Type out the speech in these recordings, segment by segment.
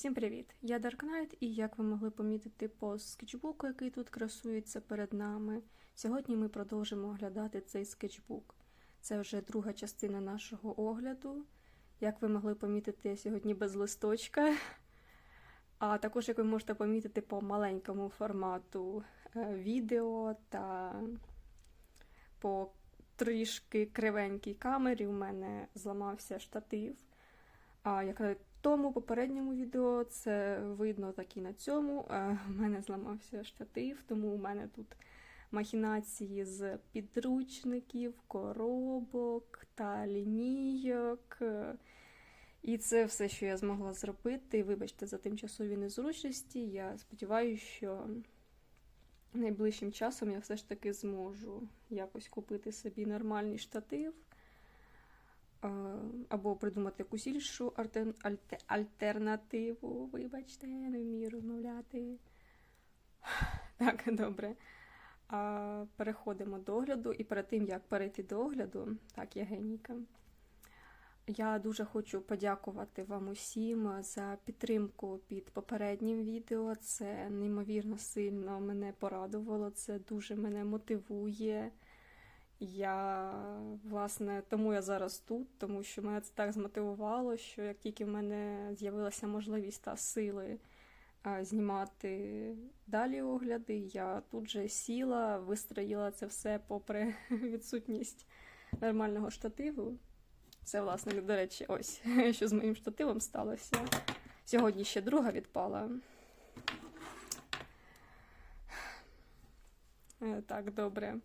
Всім привіт! Я Knight, і як ви могли помітити по скетчбуку, який тут красується перед нами, сьогодні ми продовжимо оглядати цей скетчбук. Це вже друга частина нашого огляду. Як ви могли помітити, я сьогодні без листочка. А також, як ви можете помітити, по маленькому формату е, відео та по трішки кривенькій камері у мене зламався штатив. А як на тому попередньому відео це видно так і на цьому. Е, У мене зламався штатив, тому у мене тут махінації з підручників, коробок та лінійок. Е, І це все, що я змогла зробити. Вибачте за тимчасові незручності. Я сподіваюся, що найближчим часом я все ж таки зможу якось купити собі нормальний штатив. Або придумати якусь іншу альтер- альте- альтернативу. Вибачте, я не вмію розмовляти. Так, добре. А, переходимо до огляду. І перед тим, як перейти до огляду, так, я генійка. Я дуже хочу подякувати вам усім за підтримку під попереднім відео. Це неймовірно сильно мене порадувало, це дуже мене мотивує. Я, власне, тому я зараз тут, тому що мене це так змотивувало, що як тільки в мене з'явилася можливість та сили а, знімати далі огляди, я тут же сіла, вистроїла це все попри відсутність нормального штативу. Це, власне, до речі, ось що з моїм штативом сталося. Сьогодні ще друга відпала. Е, Так, добре.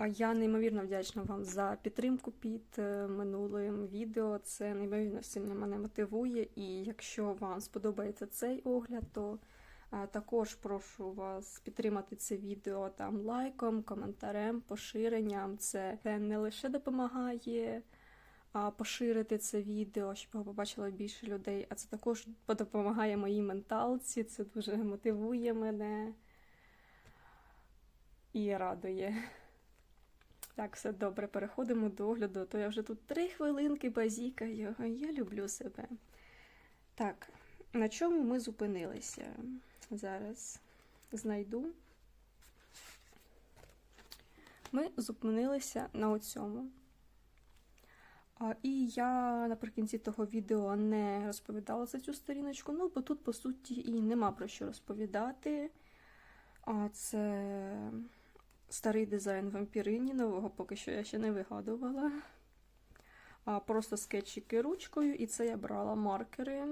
А я неймовірно вдячна вам за підтримку під е, минулим відео. Це неймовірно сильно мене мотивує. І якщо вам сподобається цей огляд, то е, також прошу вас підтримати це відео там лайком, коментарем, поширенням. Це не лише допомагає поширити це відео, щоб його побачило більше людей, а це також допомагає моїй менталці. Це дуже мотивує мене і радує. Так, все добре, переходимо до огляду, то я вже тут три хвилинки базікаю, я люблю себе. Так, на чому ми зупинилися? Зараз знайду. Ми зупинилися на оцьому. І я наприкінці того відео не розповідала за цю сторіночку, ну, бо тут, по суті, і нема про що розповідати. А це старий дизайн вампірині, нового поки що я ще не вигадувала. А Просто скетчики ручкою, і це я брала маркери.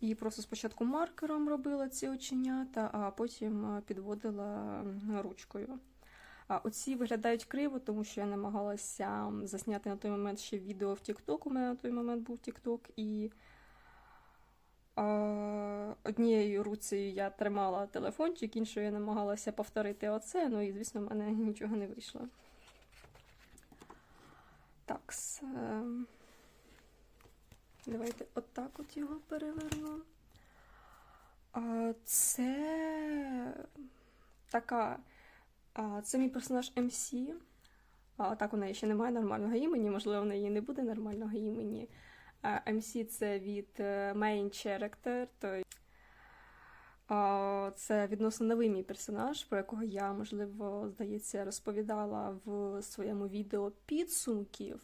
І просто спочатку маркером робила ці оченята, а потім підводила ручкою. А оці виглядають криво, тому що я намагалася засняти на той момент ще відео в TikTok. У мене на той момент був TikTok, і однією руцею я тримала телефончик, іншою я намагалася повторити оце, ну і, звісно, в мене нічого не вийшло. Так, е, давайте отак от його переверну. Це така. Це мій персонаж МС. Так у неї ще немає нормального імені, можливо, в неї не буде нормального імені. МС це від е, Main Character, то це відносно новий мій персонаж, про якого я, можливо, здається, розповідала в своєму відео підсумків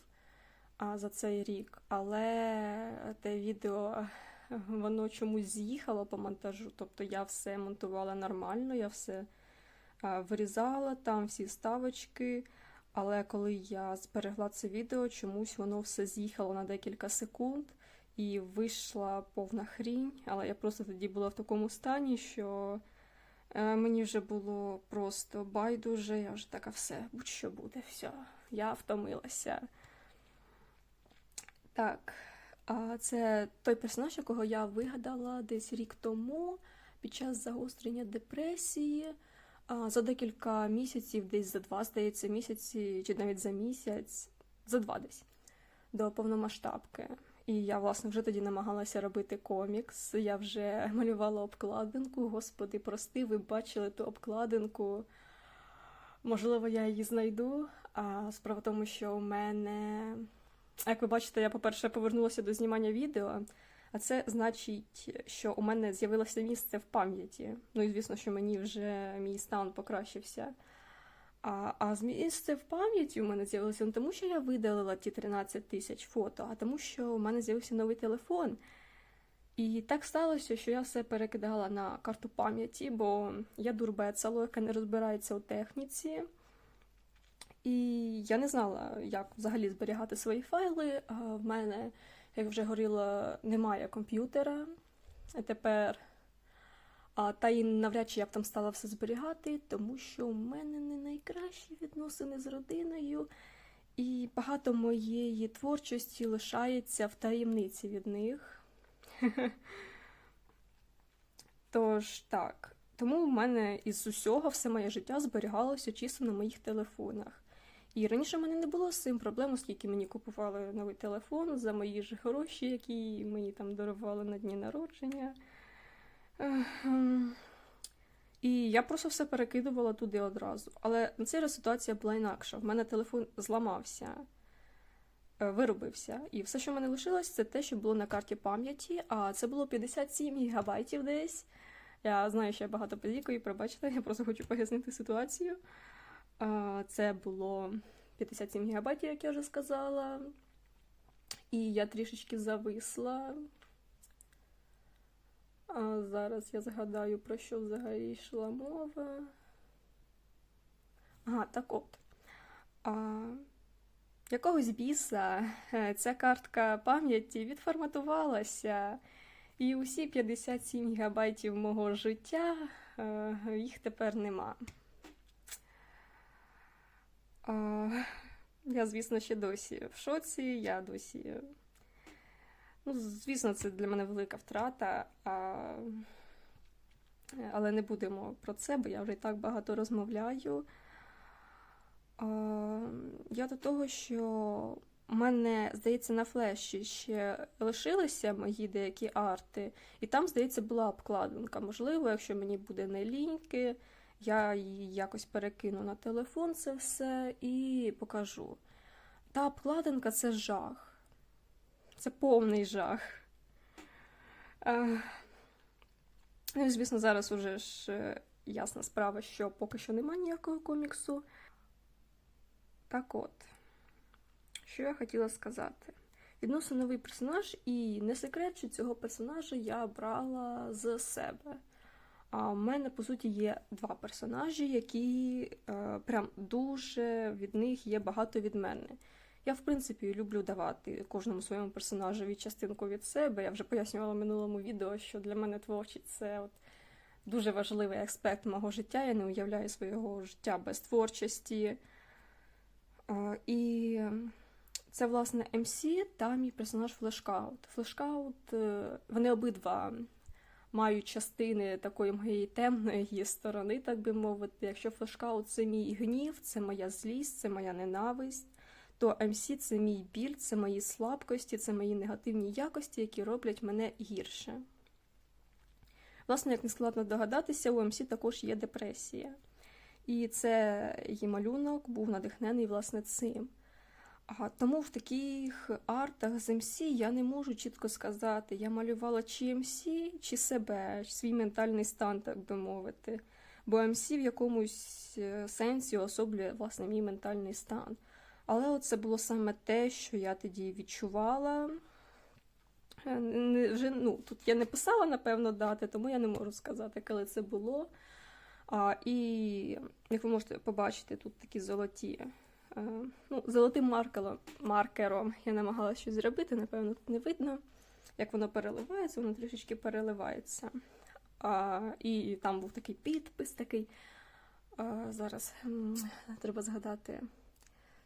за цей рік. Але те відео воно чомусь з'їхало по монтажу. Тобто я все монтувала нормально, я все вирізала там всі ставочки. Але коли я зберегла це відео, чомусь воно все з'їхало на декілька секунд і вийшла повна хрінь. Але я просто тоді була в такому стані, що е, мені вже було просто байдуже, я вже така все, будь-що буде, все, я втомилася. Так, а це той персонаж, якого я вигадала десь рік тому під час загострення депресії. За декілька місяців, десь за два, здається, місяці, чи навіть за місяць, за два десь до повномасштабки. І я, власне, вже тоді намагалася робити комікс. Я вже малювала обкладинку. Господи, прости, ви бачили ту обкладинку. Можливо, я її знайду. А справа в тому, що у мене, як ви бачите, я, по-перше, повернулася до знімання відео. А це значить, що у мене з'явилося місце в пам'яті. Ну і звісно, що мені вже мій стан покращився. А, а місце в пам'яті у мене з'явилося не тому, що я видалила ті 13 тисяч фото, а тому, що у мене з'явився новий телефон. І так сталося, що я все перекидала на карту пам'яті, бо я дурбецало, яка не розбирається у техніці. І я не знала, як взагалі зберігати свої файли. В мене, як вже говорила, немає комп'ютера. Тепер а, та і навряд чи я б там стала все зберігати, тому що у мене не найкращі відносини з родиною, і багато моєї творчості лишається в таємниці від них. Тож так. Тому в мене із усього все моє життя зберігалося чисто на моїх телефонах. І раніше в мене не було з цим проблем, оскільки мені купували новий телефон за мої ж гроші, які мені там дарували на дні народження. Ем, І я просто все перекидувала туди одразу. Але на цей раз ситуація була інакша. В мене телефон зламався, е, виробився. І все, що в мене лишилось, це те, що було на карті пам'яті, а це було 57 гігабайтів десь. Я знаю, що я багато позікою, пробачте, я просто хочу пояснити ситуацію. Це було 57 гігабайтів, як я вже сказала. І я трішечки зависла. А зараз я згадаю, про що взагалі йшла мова. Ага, так от. А, якогось біса е, ця картка пам'яті відформатувалася, і усі 57 гігабайтів мого життя е, їх тепер нема. Я, звісно, ще досі в шоці, я досі. Ну, звісно, це для мене велика втрата, а... але не будемо про це, бо я вже і так багато розмовляю. А... Я до того, що у мене, здається, на флеші ще лишилися мої деякі арти, і там, здається, була обкладинка. Можливо, якщо мені буде не ліньки, я її якось перекину на телефон це все і покажу. Та обкладинка це жах. Це повний жах. Е, Ну звісно, зараз уже ж е, ясна справа, що поки що немає ніякого коміксу. Так от, що я хотіла сказати. Відносно новий персонаж, і не секрет, що цього персонажа я брала з себе. А в мене, по суті, є два персонажі, які е, прям дуже від них є багато від мене. Я, в принципі, люблю давати кожному своєму персонажеві частинку від себе. Я вже пояснювала в минулому відео, що для мене творчість це от дуже важливий аспект мого життя. Я не уявляю свого життя без творчості. І це, власне, МС та мій персонаж Флешкаут. Флешкаут, е, вони обидва мають частини такої моєї темної сторони, так би мовити. Якщо флешкаут це мій гнів, це моя злість, це моя ненависть то МС це мій біль, це мої слабкості, це мої негативні якості, які роблять мене гірше. Власне, як не складно догадатися, у МС також є депресія. І це її малюнок був надихнений власне цим. А тому в таких артах з МС я не можу чітко сказати, я малювала чи МС, чи себе, чи свій ментальний стан, так би мовити. Бо МС в якомусь е, сенсі особлює власне мій ментальний стан. Але це було саме те, що я тоді відчувала. Е, вже, ну, Тут я не писала, напевно, дати, тому я не можу сказати, коли це було. А, І, як ви можете побачити, тут такі золоті. Е, ну, Золотим маркером, маркером я намагалася щось зробити, напевно, тут не видно. Як воно переливається, воно трішечки переливається. А, І там був такий підпис такий. А, Зараз треба згадати.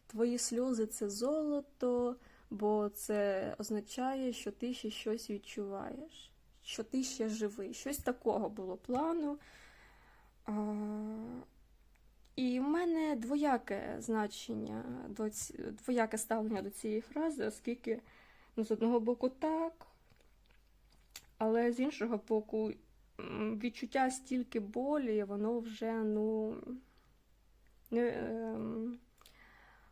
Твої сльози це золото, бо це означає, що ти ще щось відчуваєш, що ти ще живий. Щось такого було плану. А, І в мене двояке значення, двояке ставлення до цієї фрази, оскільки ну, з одного боку так, але з іншого боку, відчуття стільки болі, воно вже, ну. не... Ем,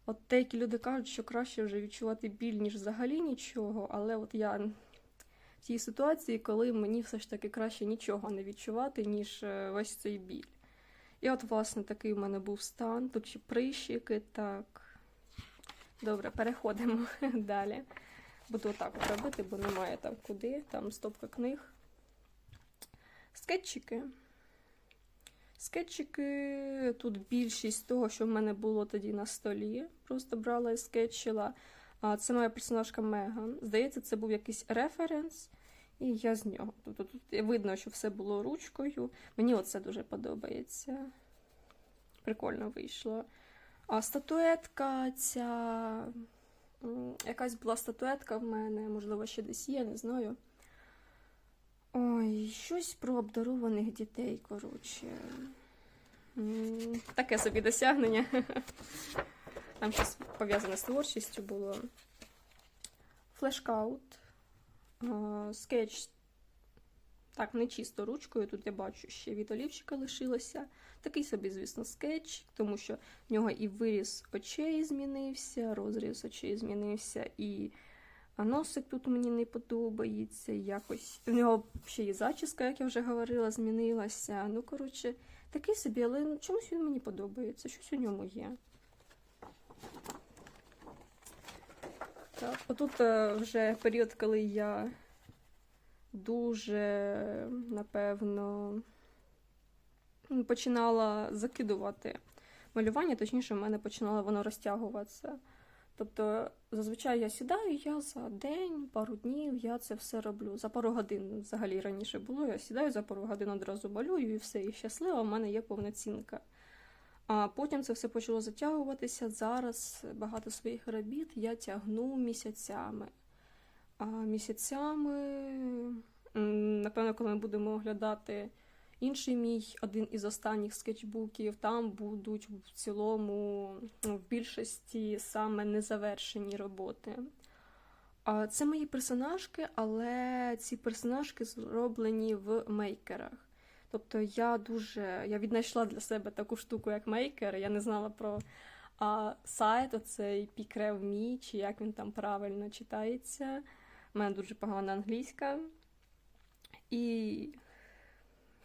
От деякі люди кажуть, що краще вже відчувати біль, ніж взагалі нічого, але от я в тій ситуації, коли мені все ж таки краще нічого не відчувати, ніж е, весь цей біль. І от, власне, такий в мене був стан. Тут ще прищики, так. Добре, переходимо далі. Буду отак от робити, бо немає там куди. Там стопка книг. Скетчики. Скетчики. Тут більшість того, що в мене було тоді на столі. Просто брала і скетчила. Це моя персонажка Меган. Здається, це був якийсь референс, і я з нього. Тобто тут видно, що все було ручкою. Мені оце дуже подобається. Прикольно вийшло. А статуетка ця. Якась була статуетка в мене, можливо, ще десь є, не знаю. Ой, щось про обдарованих дітей, коротше. Таке собі досягнення. Там щось пов'язане з творчістю було. Флешкаут. А, Скетч. Так, не чисто ручкою. Тут я бачу ще від олівчика лишилося. Такий собі, звісно, скетч, тому що в нього і виріз очей змінився, розріз очей змінився, і носик тут мені не подобається. Якось в нього ще і зачіска, як я вже говорила, змінилася. Ну, коротше, такий собі, але чомусь він мені подобається, щось у ньому є. Так, отут е, вже період, коли я дуже, напевно, починала закидувати малювання, точніше, в мене починало воно розтягуватися. Тобто, зазвичай я сідаю, я за день, пару днів я це все роблю. За пару годин взагалі раніше було. Я сідаю за пару годин одразу малюю і все, і щаслива, в мене є повноцінка. А потім це все почало затягуватися. Зараз багато своїх робіт я тягну місяцями. А місяцями, напевно, коли ми будемо оглядати інший мій один із останніх скетчбуків, там будуть в цілому ну, в більшості саме незавершені роботи. Це мої персонажки, але ці персонажки зроблені в мейкерах. Тобто я дуже я віднайшла для себе таку штуку, як мейкер. Я не знала про а, сайт, оцей Picrev.me, чи як він там правильно читається. У мене дуже погана англійська. І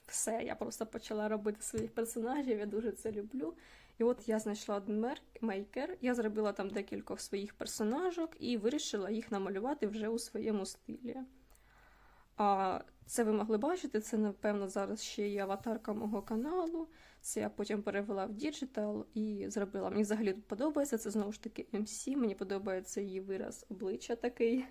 все, я просто почала робити своїх персонажів, я дуже це люблю. І от я знайшла один мейкер, я зробила там декількох своїх персонажок і вирішила їх намалювати вже у своєму стилі. А це ви могли бачити, це, напевно, зараз ще є аватарка мого каналу. Це я потім перевела в діджитал і зробила. Мені взагалі подобається. Це знову ж таки MC, мені подобається її вираз обличчя такий.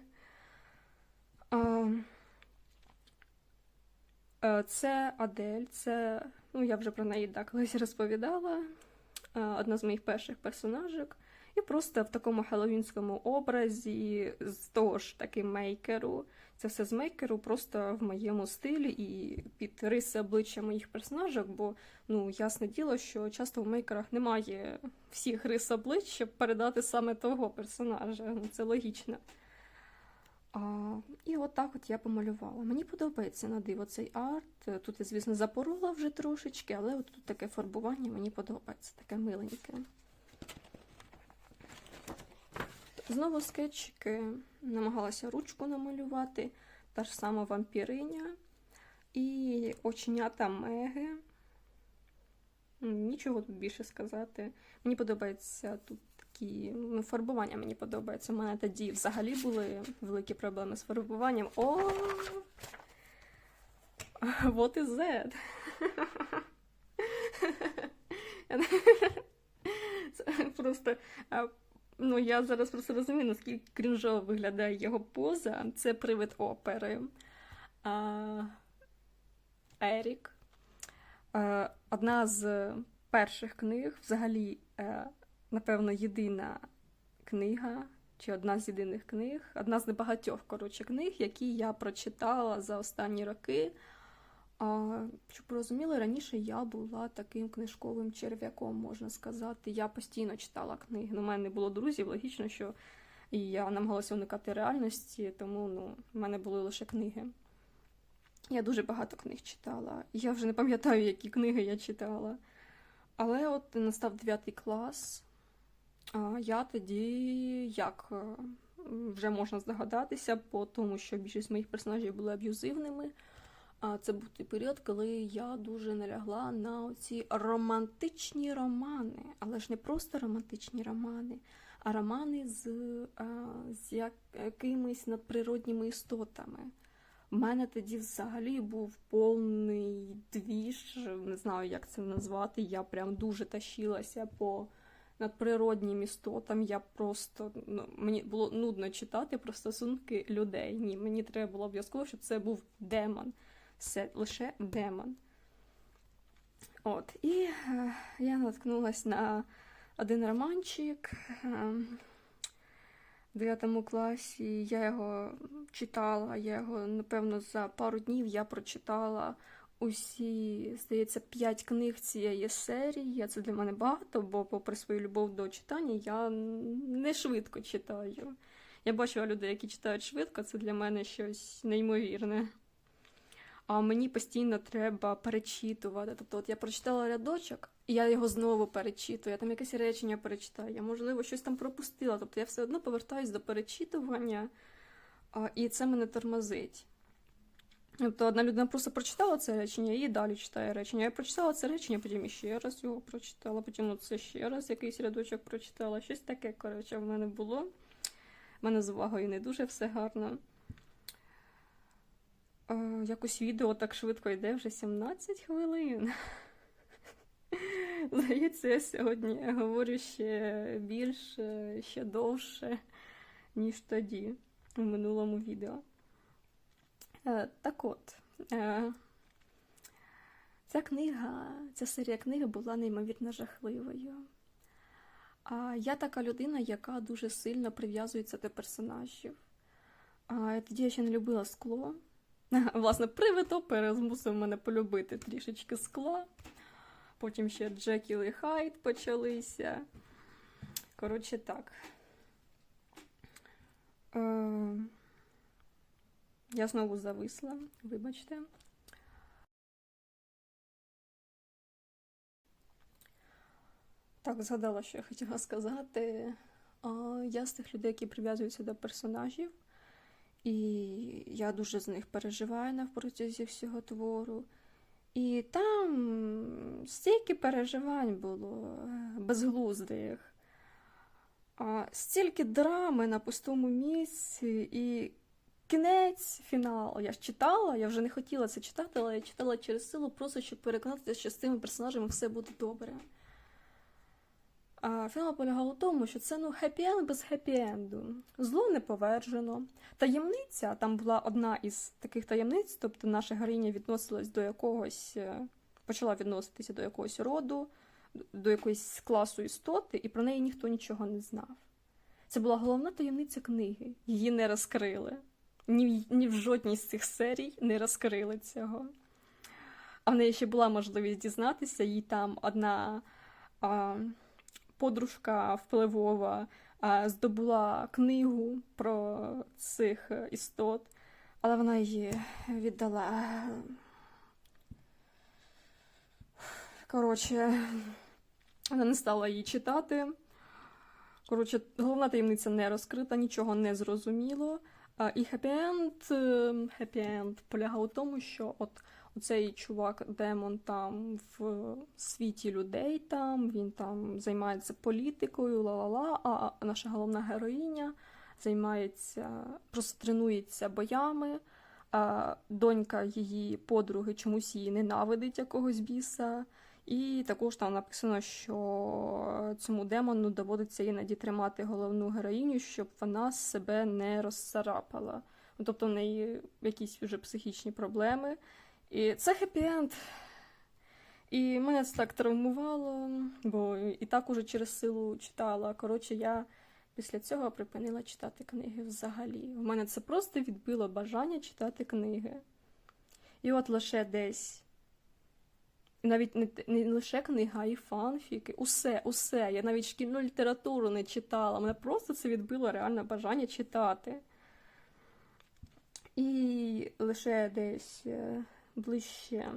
Це Адель, це, ну, я вже про неї да, колись розповідала. Одна з моїх перших персонажок. І просто в такому хеллоуінському образі, з того ж таки мейкеру. Це все з мейкеру, просто в моєму стилі і під риси обличчя моїх персонажок, бо ну ясне діло, що часто в мейкерах немає всіх рис обличчя, щоб передати саме того персонажа. Ну, це логічно. А, і от так от я помалювала. Мені подобається на диво цей арт. Тут я, звісно, запорола вже трошечки, але от тут таке фарбування мені подобається, таке миленьке. Знову скетчики намагалася ручку намалювати, та ж сама вампіриня і оченята Меги. Нічого тут більше сказати. Мені подобається тут такі ну, фарбування мені подобається. У мене тоді взагалі були великі проблеми з фарбуванням. О! What is that? Просто. А, Ну, я зараз просто розумію, наскільки крінжово виглядає його поза. Це привид опери. А, Ерік. Е, Одна з перших книг, взагалі, е, напевно, єдина книга, чи одна з єдиних книг, одна з небагатьох коротше, книг, які я прочитала за останні роки. А, щоб розуміли, раніше я була таким книжковим черв'яком, можна сказати. Я постійно читала книги. Ну, У мене не було друзів, логічно, що я намагалася уникати реальності, тому ну, в мене були лише книги. Я дуже багато книг читала. Я вже не пам'ятаю, які книги я читала. Але от настав 9 клас. А я тоді як? е, вже можна здогадатися по тому, що більшість моїх персонажів були аб'юзивними. А це був той період, коли я дуже налягла на ці романтичні романи, але ж не просто романтичні романи, а романи з, з якимись надприродніми істотами. У мене тоді взагалі був повний двіж, не знаю, як це назвати. Я прям дуже тащилася по надприроднім істотам. Я просто ну, мені було нудно читати про стосунки людей. Ні, мені треба було обов'язково, щоб це був демон. Все лише демон. От, і е, я наткнулась на один романчик. Е, в 9 класі я його читала, я його, напевно, за пару днів я прочитала усі, здається, п'ять книг цієї серії. Це для мене багато, бо, попри свою любов до читання, я не швидко читаю. Я бачила людей, які читають швидко, це для мене щось неймовірне. А мені постійно треба перечитувати. Тобто, от я прочитала рядочок, і я його знову перечитую. Я там якесь речення перечитаю, я, можливо, щось там пропустила. Тобто я все одно повертаюсь до перечитування, і це мене тормозить. Тобто одна людина просто прочитала це речення і далі читає речення. Я прочитала це речення, потім іще раз його прочитала, потім оце ще раз якийсь рядочок прочитала. Щось таке, коротше, в мене було. У мене з увагою не дуже все гарно. Е, якось відео так швидко йде, вже 17 хвилин. Здається, я сьогодні говорю ще більше, ще довше, ніж тоді, у минулому відео. Е, Так от, е, ця книга, ця серія книги була неймовірно жахливою. А я така людина, яка дуже сильно прив'язується до персонажів. Тоді я ще не любила скло. Власне, привитопери змусив мене полюбити трішечки скла. Потім ще Джекіл і Хайд почалися. Коротше, так. Е, я знову зависла, вибачте. Так, згадала, що я хотіла сказати. Я з тих людей, які прив'язуються до персонажів. І я дуже з них переживаю на протязі всього твору. І там стільки переживань було е, безглуздих, а стільки драми на пустому місці, і кінець, фінал. Я ж читала, я вже не хотіла це читати, але я читала через силу, просто щоб переконатися, що з цими персонажами все буде добре. А фінал полягав у тому, що це ну хеппі-енд без хеппі-енду. Зло не поверджено. Таємниця, там була одна із таких таємниць, тобто наша героїня відносилась до якогось, е, почала відноситися до якогось роду, до якоїсь класу істоти, і про неї ніхто нічого не знав. Це була головна таємниця книги. Її не розкрили. Ні, ні в жодній з цих серій не розкрили цього. А в неї ще була можливість дізнатися, їй там одна. А, подружка впливова здобула книгу про цих е, істот, але вона її віддала. Коротше, вона не стала її читати. Коротше, головна таємниця не розкрита, нічого не зрозуміло. І хеппі-енд, е, хеппі-енд полягав у тому, що от Оцей чувак Демон там в світі людей, там він там займається політикою, ла-ла-ла, а наша головна героїня займається, просто тренується боями. Донька її подруги чомусь її ненавидить якогось біса. І також там написано, що цьому демону доводиться іноді тримати головну героїню, щоб вона себе не розцарапала. Ну, Тобто в неї якісь вже психічні проблеми. І це хеппі-енд. І мене це так травмувало, бо і так уже через силу читала. Коротше, я після цього припинила читати книги взагалі. У мене це просто відбило бажання читати книги. І от лише десь. Навіть не, не лише книга, а й фанфіки. Усе, усе. Я навіть шкільну літературу не читала. Мене просто це відбило реально бажання читати. І лише десь е, ближче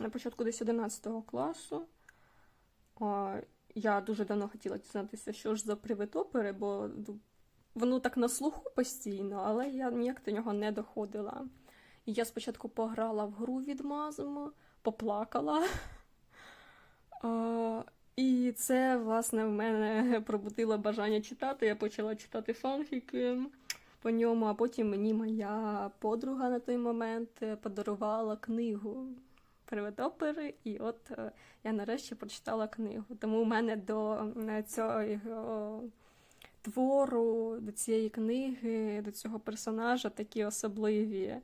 на початку десь 11 класу. Я дуже давно хотіла дізнатися, що ж за привид опери, бо ну, воно так на слуху постійно, але я ніяк до нього не доходила. І я спочатку пограла в гру від відмазом, поплакала. І це, власне, в мене пробудило бажання читати. Я почала читати фанфіки по ньому, а потім мені моя подруга на той момент е, подарувала книгу Привид і от е, я нарешті прочитала книгу. Тому у мене до е, цього твору, до цієї книги, до цього персонажа такі особливі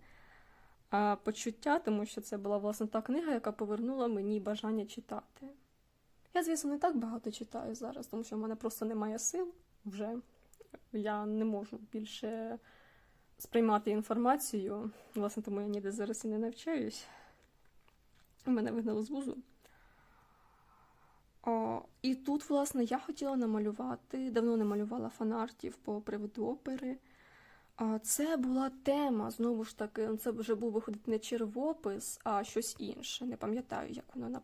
почуття, тому що це була власне та книга, яка повернула мені бажання читати. Я, звісно, не так багато читаю зараз, тому що в мене просто немає сил вже. Я не можу більше сприймати інформацію. Власне, тому я ніде зараз і не навчаюсь. Мене вигнали з вузу. О, і тут, власне, я хотіла намалювати, давно не малювала фанартів по приводу опери. А це була тема, знову ж таки, це вже був виходить не червопис, а щось інше. Не пам'ятаю, як воно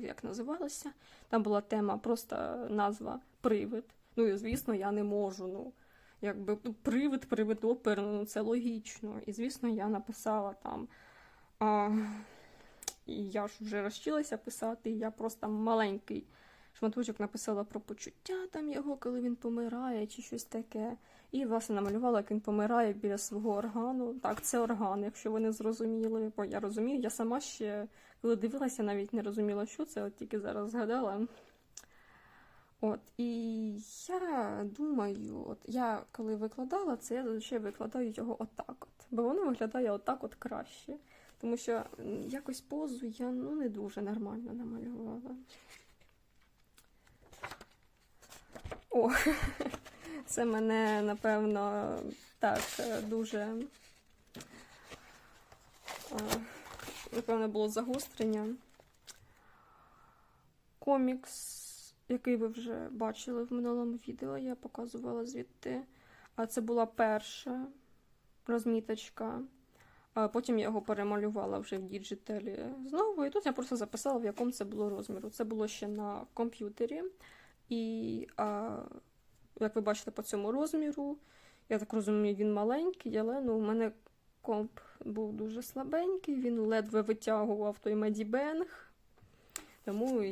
як називалося. Там була тема, просто назва Привид. Ну і звісно, я не можу. Ну, якби привид, привид опер, ну це логічно. І звісно, я написала там. А, і я ж вже розчилася писати, я просто маленький шматочок написала про почуття там його, коли він помирає, чи щось таке. І, власне, намалювала, як він помирає біля свого органу. Так, це орган, якщо ви не зрозуміли, бо я розумію, я сама ще, коли дивилася, навіть не розуміла, що це, от тільки зараз згадала. От, і я думаю, от я коли викладала це, я зазвичай викладаю його отак от. Бо воно виглядає отак от краще. Тому що якось позу я ну, не дуже нормально намалювала. О, це мене, напевно, так е, дуже, е, напевно, було загострення. Комікс, який ви вже бачили в минулому відео, я показувала звідти. Це була перша розміточка. Потім я його перемалювала вже в діджиталі знову. І тут я просто записала, в якому це було розміру. Це було ще на комп'ютері. І, а, як ви бачите по цьому розміру, я так розумію, він маленький, але ну, у мене комп був дуже слабенький, він ледве витягував той медібенг. Тому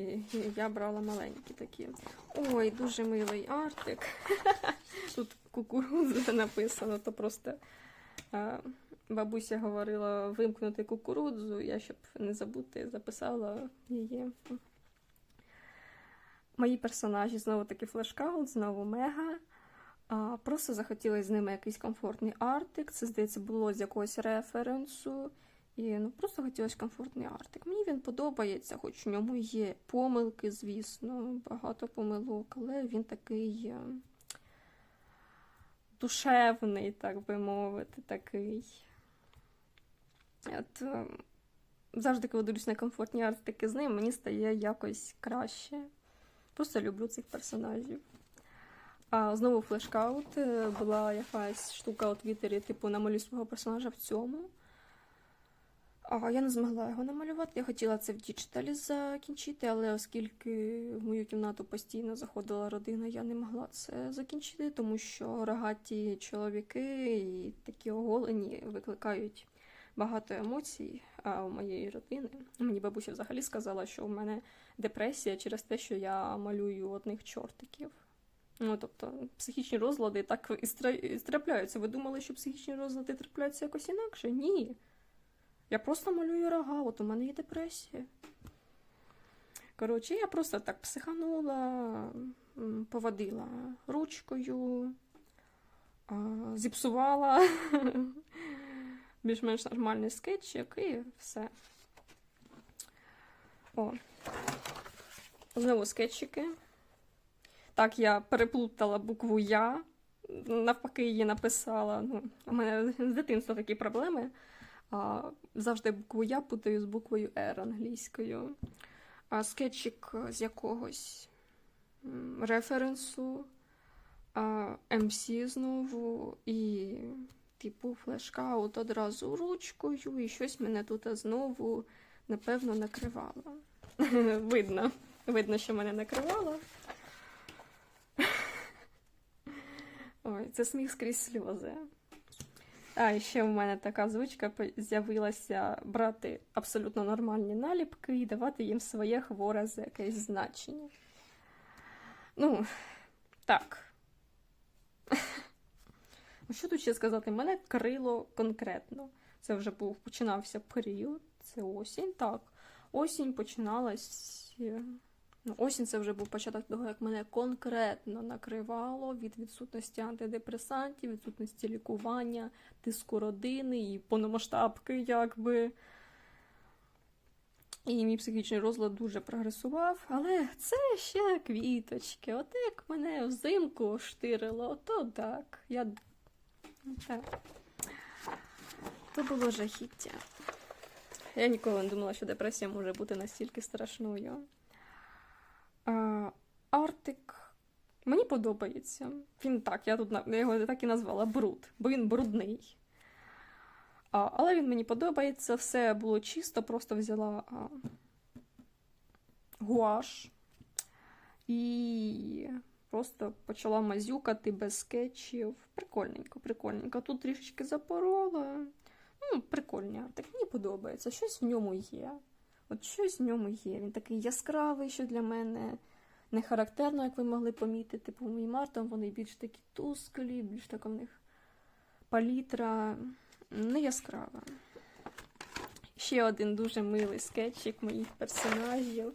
я брала маленькі такі. Ой, дуже милий артик. Тут кукурудза написано, то просто бабуся говорила вимкнути кукурудзу. Я, щоб не забути, записала її. Мої персонажі знову таки флешкаут, знову мега. Просто захотілося з ними якийсь комфортний артик. Це, здається, було з якогось референсу. І ну, просто хотілося комфортний артик. Мені він подобається, хоч в ньому є помилки, звісно, багато помилок, але він такий е, душевний, так би мовити, такий. От, е, завжди, коли дивлюсь на комфортні артики з ним, мені стає якось краще. Просто люблю цих персонажів. А знову флешкаут. Е, Була якась штука у Твіттері, типу, намалюй свого персонажа в цьому. А я не змогла його намалювати. Я хотіла це в діджиталі закінчити, але оскільки в мою кімнату постійно заходила родина, я не могла це закінчити, тому що рогаті чоловіки і такі оголені викликають багато емоцій. А у моєї родини мені бабуся взагалі сказала, що у мене депресія через те, що я малюю одних чортиків. Ну, тобто, психічні розлади так і стра- і трапляються. Ви думали, що психічні розлади трапляються якось інакше? Ні. Я просто малюю рога, от у мене є депресія. Коротше, я просто так психанула, поводила ручкою, зіпсувала більш-менш нормальний скетчик і все. О. Знову скетчики. Так, я переплутала букву Я. Навпаки, її написала. Ну, у мене з дитинства такі проблеми. Завжди букву Я путаю з буквою Р англійською. А, скетчик з якогось референсу, а, MC знову і, типу, флешкаут одразу ручкою, і щось мене тут знову, напевно, накривало. Видно. Видно, що мене накривало. Ой, це сміх скрізь сльози. А ще в мене така звичка з'явилася брати абсолютно нормальні наліпки і давати їм своє хворе за якесь значення. Ну, так. Ну, Що тут ще сказати? Мене крило конкретно. Це вже був починався період, це осінь. Так, осінь починалась. Ну, осінь це вже був початок того, як мене конкретно накривало від відсутності антидепресантів, відсутності лікування, тиску родини і повномасштабки, якби. І мій психічний розлад дуже прогресував, але це ще квіточки. От як мене взимку штирило, то так. Я... так. То було жахіття. Я ніколи не думала, що депресія може бути настільки страшною. А, Артик мені подобається. Він так, я тут я його так і назвала бруд, бо він брудний. А, але він мені подобається, все було чисто, просто взяла а, гуаш і просто почала мазюкати без скетчів. Прикольненько, прикольненько. Тут трішечки запорола. Ну, прикольний артик, мені подобається. Щось в ньому є. От щось в ньому є. Він такий яскравий, що для мене не характерно, як ви могли помітити. По моїм артам вони більш такі тусклі, більш така в них палітра не яскрава. Ще один дуже милий скетчик моїх персонажів.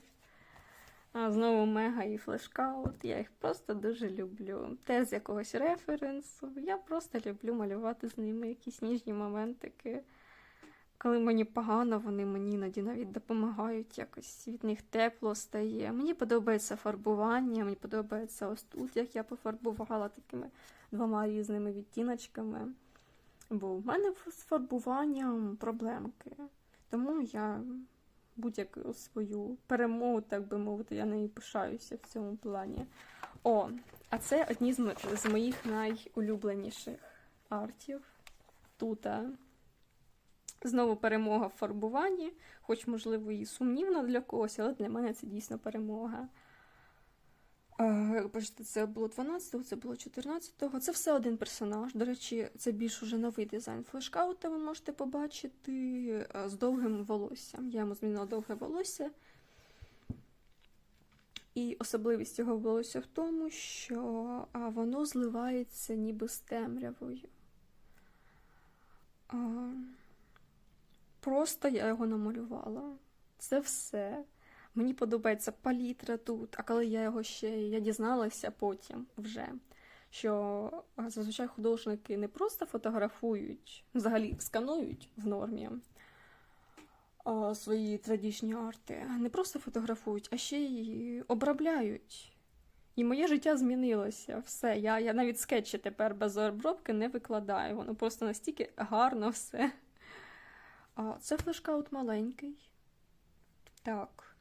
А, знову мега і флешкаут. Я їх просто дуже люблю. Те з якогось референсу. Я просто люблю малювати з ними якісь ніжні моментики. Коли мені погано, вони мені іноді навіть допомагають, якось від них тепло стає. Мені подобається фарбування, мені подобається ось тут, як я пофарбувала такими двома різними відтіночками. Бо в мене з фарбуванням проблемки. Тому я будь-яку свою перемогу, так би мовити, я нею пишаюся в цьому плані. О, а це одні з моїх найулюбленіших артів. Тут. Знову перемога в фарбуванні, хоч, можливо, і сумнівна для когось, але для мене це дійсно перемога. Е, бачите, це було 12-го, це було 14-го. Це все один персонаж. До речі, це більш уже новий дизайн флешкаута, ви можете побачити е, з довгим волоссям. Я йому змінила довге волосся. І особливість цього волосся в тому, що воно зливається ніби з темрявою. Просто я його намалювала. Це все. Мені подобається палітра тут, а коли я його ще я дізналася потім вже, що зазвичай художники не просто фотографують, взагалі сканують в нормі а, свої традиційні арти, не просто фотографують, а ще й обробляють. І моє життя змінилося. Все. Я, я навіть скетчі тепер без обробки не викладаю. Воно просто настільки гарно все. А, це флешкаут маленький. Так.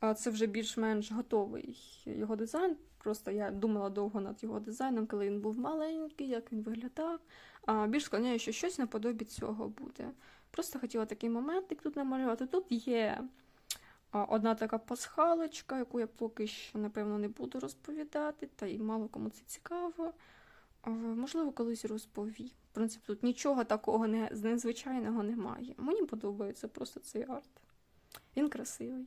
А це вже більш-менш готовий його дизайн. Просто я думала довго над його дизайном, коли він був маленький, як він виглядав. А більш склоняю, що щось наподобі цього буде. Просто хотіла такий моментик тут намалювати. Тут є одна така пасхалочка, яку я поки що, напевно, не буду розповідати, та й мало кому це цікаво. Можливо, колись розповім. В принципі, тут нічого такого не, незвичайного немає. Мені подобається просто цей арт. Він красивий.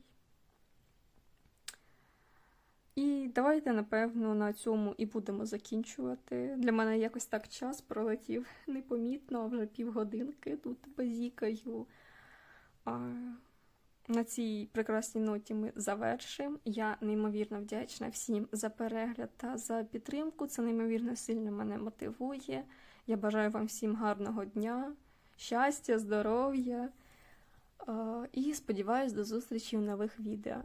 І давайте, напевно, на цьому і будемо закінчувати. Для мене якось так час пролетів непомітно, а вже півгодинки тут базікаю. А, на цій прекрасній ноті ми завершимо. Я неймовірно вдячна всім за перегляд та за підтримку. Це неймовірно сильно мене мотивує. Я бажаю вам всім гарного дня, щастя, здоров'я. І сподіваюсь до зустрічі в нових відео.